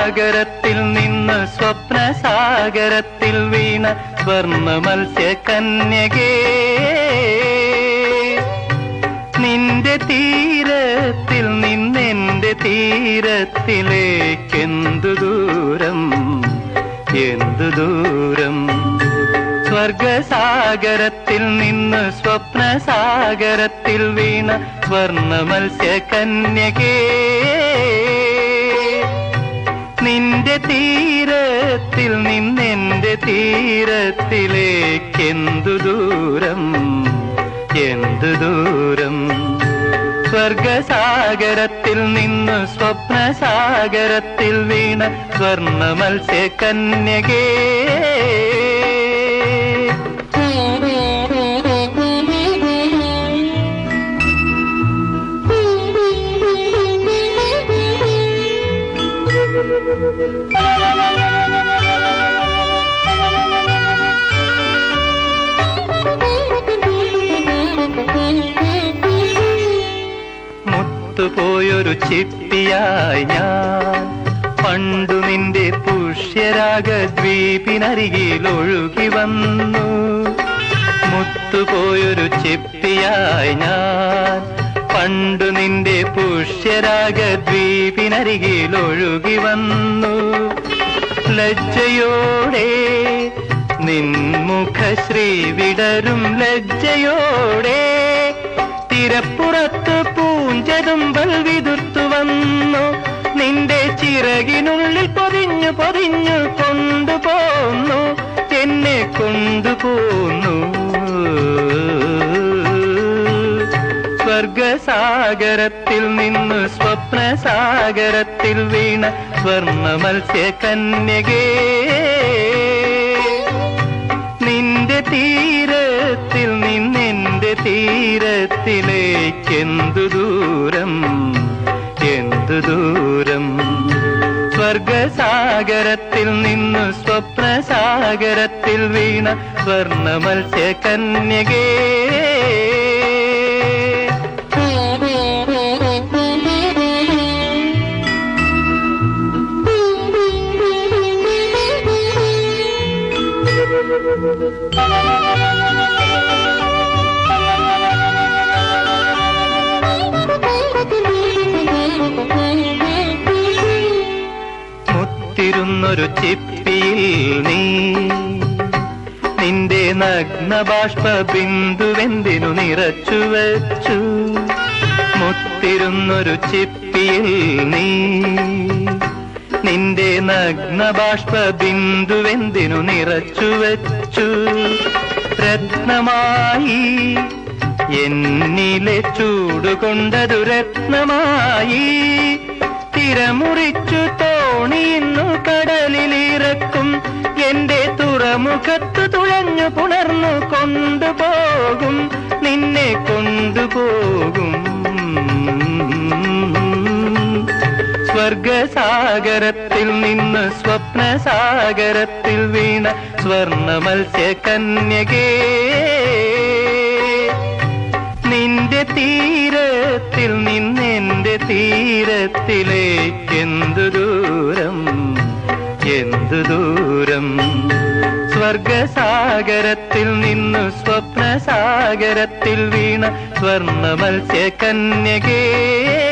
സ്വർഗസാഗരത്തിൽ നിന്ന് സ്വപ്ന സാഗരത്തിൽ വീണ സ്വർണ മത്സ്യ കന്യകേ. നിന്റെ തീരത്തിൽ നിന്നെന്റെ തീരത്തിലേക്കെന്തു ദൂരം? എന്തു ദൂരം? സ്വർഗസാഗരത്തിൽ നിന്ന് സ്വപ്ന സാഗരത്തിൽ വീണ സ്വർണ മത്സ്യ കന്യകേ. നിന്റെ തീരത്തിൽ നിന്നെന്റെ തീരത്തിലേക്കെന്തു ദൂരം? എന്തു ദൂരം? സ്വർഗസാഗരത്തിൽ നിന്ന് സ്വപ്നസാഗരത്തിൽ വീണ സ്വർണ മത്സ്യ മുത്തുപോയൊരു ചിപ്പിയായി ഞാൻ പണ്ടു നിന്റെ പുഷ്യരാഗ ദ്വീപിനരികിൽ ഒഴുകി വന്നു. മുത്തുപോയൊരു ചിപ്പിയായി ഞാൻ പണ്ടു നിന്റെ പുഷ്യരാഗ ദ്വീപിനരികിൽ ഒഴുകി വന്നു. ലജ്ജയോടെ നിൻമുഖശ്രീ വിടരും ലജ്ജയോടെ തിരപ്പുറത്ത് പൂഞ്ചതുമ്പൽ വിതുർത്തു വന്നു. നിന്റെ ചിറകിനുള്ളിൽ പൊതിഞ്ഞു പൊതിഞ്ഞു കൊണ്ടുപോന്നു എന്നെ കൊണ്ടുപോന്നു. സ്വർഗസാഗരത്തിൽ നിന്ന് സ്വപ്നസാഗരത്തിൽ വീണ സ്വർണ മത്സ്യ കന്യകേ. നിന്റെ തീരത്തിൽ നിന്നെന്റെ തീരത്തിലേക്കെന്തു ദൂരം? എന്തു ദൂരം? സ്വർഗസാഗരത്തിൽ നിന്ന് സ്വപ്നസാഗരത്തിൽ വീണ സ്വർണ മത്സ്യ കന്യകേ. മുത്തിരുന്നൊരു ചിപ്പിയിൽ നീ നിന്റെ നഗ്ന ബാഷ്പ ബിന്ദുവെന്തിനു നിറച്ചു വച്ചു. മുത്തിരുന്നൊരു ചിപ്പിയിൽ നീ നിന്റെ നഗ്ന ബാഷ്പ ബിന്ദുവെന്തിനു നിറച്ചു വെച്ചു? രത്നമായി എന്നിലെ ചൂടുകൊണ്ടതു രത്നമായി തിരമുറിച്ചു തോണിയുന്നു കടലിലിറക്കും. എന്റെ തുറമുഖത്ത് തുഴഞ്ഞു പുണർന്നു കൊണ്ടുപോകും. നിന്നെ കൊണ്ടുപോകും. സ്വർഗസാഗരത്തിൽ നിന്ന് സ്വപ്ന സാഗരത്തിൽ വീണ സ്വർണ മത്സ്യ കന്യകേ. നിന്റെ തീരത്തിൽ നിന്നെന്റെ തീരത്തിലേക്കെന്തു ദൂരം? എന്തു ദൂരം? സ്വർഗസാഗരത്തിൽ നിന്ന് സ്വപ്ന സാഗരത്തിൽ വീണ സ്വർണ മത്സ്യ കന്യകേ.